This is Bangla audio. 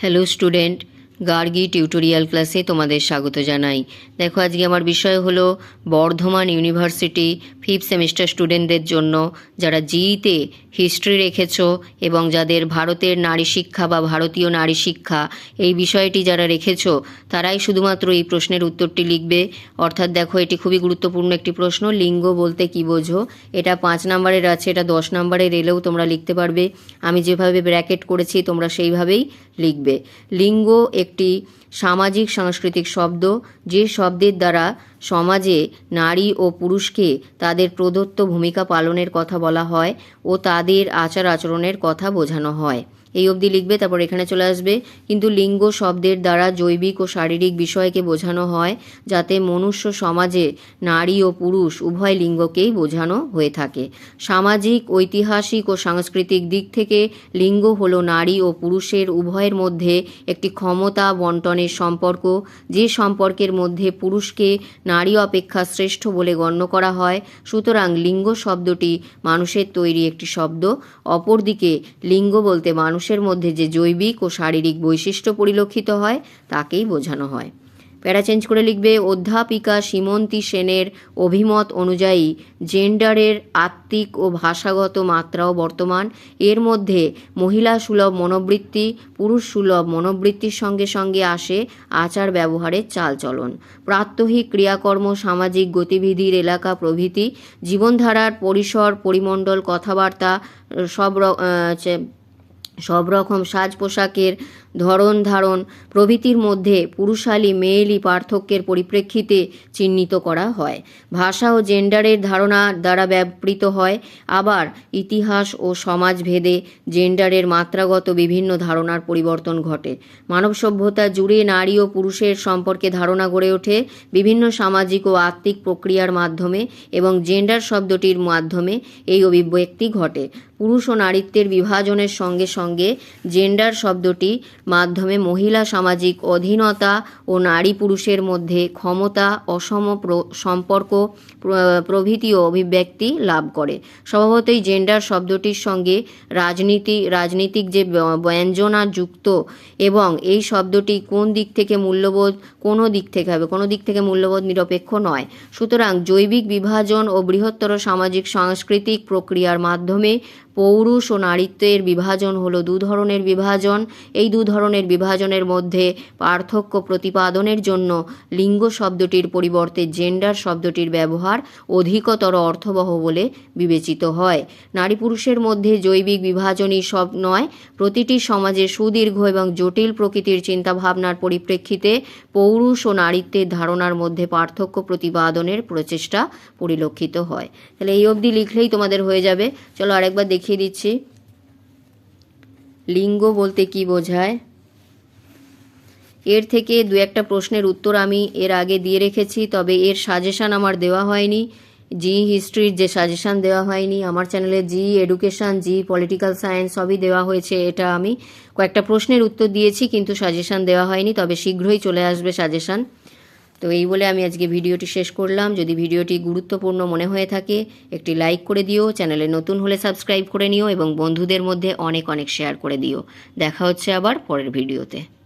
hello student. গার্গি টিউটোরিয়াল ক্লাসে তোমাদের স্বাগত জানাই। দেখো, আজকে আমার বিষয় হলো বর্ধমান ইউনিভার্সিটি ফিফথ সেমিস্টার স্টুডেন্টদের জন্য, যারা জিইতে হিস্ট্রি রেখেছো এবং যাদের ভারতের নারী শিক্ষা বা ভারতীয় নারী শিক্ষা এই বিষয়টি যারা রেখেছো, তারাই শুধুমাত্র এই প্রশ্নের উত্তরটি লিখবে। অর্থাৎ দেখো, এটি খুবই গুরুত্বপূর্ণ একটি প্রশ্ন। লিঙ্গ বলতে কি বোঝো? এটা পাঁচ নম্বরের আছে, এটা দশ নম্বরের এলেও তোমরা লিখতে পারবে। আমি যেভাবে ব্র্যাকেট করেছি, তোমরা সেইভাবেই লিখবে। লিঙ্গ একটি সামাজিক সাংস্কৃতিক শব্দ যে শব্দের দ্বারা সমাজে নারী ও পুরুষকে তাদের প্রদত্ত ভূমিকা পালনের কথা বলা হয় ও তাদের আচার আচরণের কথা বোঝানো হয়। এই অবধি লিখবে, তারপর এখানে চলে আসবে। কিন্তু লিঙ্গ শব্দের দ্বারা জৈবিক ও শারীরিক বিষয়কে বোঝানো হয়, যাতে মনুষ্য সমাজে নারী ও পুরুষ উভয় লিঙ্গকেই বোঝানো হয়ে থাকে। সামাজিক, ঐতিহাসিক ও সাংস্কৃতিক দিক থেকে লিঙ্গ হল নারী ও পুরুষের উভয়ের মধ্যে একটি ক্ষমতা বন্টনের সম্পর্ক, যে সম্পর্কের মধ্যে পুরুষকে নারী অপেক্ষা শ্রেষ্ঠ বলে গণ্য করা হয়। সুতরাং লিঙ্গ শব্দটি মানুষের তৈরি একটি শব্দ। অপরদিকে লিঙ্গ বলতে মানুষের মধ্যে যে জৈবিক ও শারীরিক বৈশিষ্ট্য পরিলক্ষিত হয়, তাকেই বোঝানো হয়। প্যারা চেঞ্জ করে লিখবে, অধ্যাপিকা সীমন্তী সেনের অভিমত অনুযায়ী জেন্ডারের আত্মিক ও ভাষাগত মাত্রাও বর্তমান। এর মধ্যে মহিলা সুলভ মনোবৃত্তি, পুরুষ সুলভ মনোবৃত্তির সঙ্গে সঙ্গে আসে আচার ব্যবহারের চালচলন। প্রাত্যহিক ক্রিয়াকর্ম, সামাজিক গতিবিধির এলাকা প্রভৃতি, জীবনধারার পরিসর, পরিমণ্ডল, কথাবার্তা, সব সব রকম সাজ পোশাকের ধরন ধারণ প্রভৃতির মধ্যে পুরুষালী মেয়েলি পার্থক্যের পরিপ্রেক্ষিতে চিহ্নিত করা হয়। ভাষা ও জেন্ডারের ধারণা দ্বারা ব্যাপৃত হয়। আবার ইতিহাস ও সমাজ ভেদে জেন্ডারের মাত্রাগত বিভিন্ন ধারণার পরিবর্তন ঘটে। মানব সভ্যতা জুড়ে নারী ও পুরুষের সম্পর্কে ধারণা গড়ে ওঠে বিভিন্ন সামাজিক ও আত্মিক প্রক্রিয়ার মাধ্যমে এবং জেন্ডার শব্দটির মাধ্যমে এই অভিব্যক্তি ঘটে। পুরুষ ও নারীত্বের বিভাজনের সঙ্গে সঙ্গে জেন্ডার শব্দটি মাধ্যমে মহিলা সামাজিক অধীনতা ও নারী পুরুষের মধ্যে ক্ষমতা, অসম প্র- সম্পর্ক প্রভৃতি প্রভৃতিও অভিব্যক্তি লাভ করে। স্বভাবতই জেন্ডার শব্দটির সঙ্গে রাজনীতি, রাজনীতিক যে ব্যঞ্জনা যুক্ত এবং এই শব্দটি কোন দিক থেকে মূল্যবোধ, কোনো দিক থেকে হবে, কোনো দিক থেকে মূল্যবোধ নিরপেক্ষ নয়। সুতরাং জৈবিক বিভাজন ও বৃহত্তর সামাজিক, সাংস্কৃতিক প্রক্রিয়ার মাধ্যমে পৌরুষ ও নারীত্বের বিভাজন হলো দু ধরনের বিভাজন। এই দু ধরনের বিভাজনের মধ্যে পার্থক্য প্রতিপাদনের জন্য লিঙ্গ শব্দটির পরিবর্তে জেন্ডার শব্দটির ব্যবহার অধিকতর অর্থবহ বলে বিবেচিত হয়। নারী পুরুষের মধ্যে জৈবিক বিভাজনই সব নয়। প্রতিটি সমাজে সুদীর্ঘ এবং জটিল প্রকৃতির চিন্তাভাবনার পরিপ্রেক্ষিতে পৌরুষ ও নারীত্বের ধারণার মধ্যে পার্থক্য প্রতিপাদনের প্রচেষ্টা পরিলক্ষিত হয়। তাহলে এই অবধি লিখলেই তোমাদের হয়ে যাবে। চলো আরেকবার দেখিয়ে দিচ্ছি। লিঙ্গ বলতে কি বোঝায়? এর থেকে দু একটা প্রশ্নের উত্তর আমি এর আগে দিয়ে রেখেছি, তবে এর সাজেশান আমার দেওয়া হয়নি। জি, হিস্ট্রির যে সাজেশান দেওয়া হয়নি, আমার চ্যানেলে জি, এডুকেশন, জি, পলিটিক্যাল সায়েন্স সবই দেওয়া হয়েছে, এটা আমি কয়েকটা প্রশ্নের উত্তর দিয়েছি, কিন্তু সাজেশান দেওয়া হয়নি, তবে শীঘ্রই চলে আসবে সাজেশান। তো এই বলে আমি আজকে ভিডিওটি শেষ করলাম। যদি ভিডিওটি গুরুত্বপূর্ণ মনে হয়ে থাকে, একটি লাইক করে দিও, চ্যানেলে নতুন হলে সাবস্ক্রাইব করে নিও এবং বন্ধুদের মধ্যে অনেক অনেক শেয়ার করে দিও। দেখা হচ্ছে আবার পরের ভিডিওতে।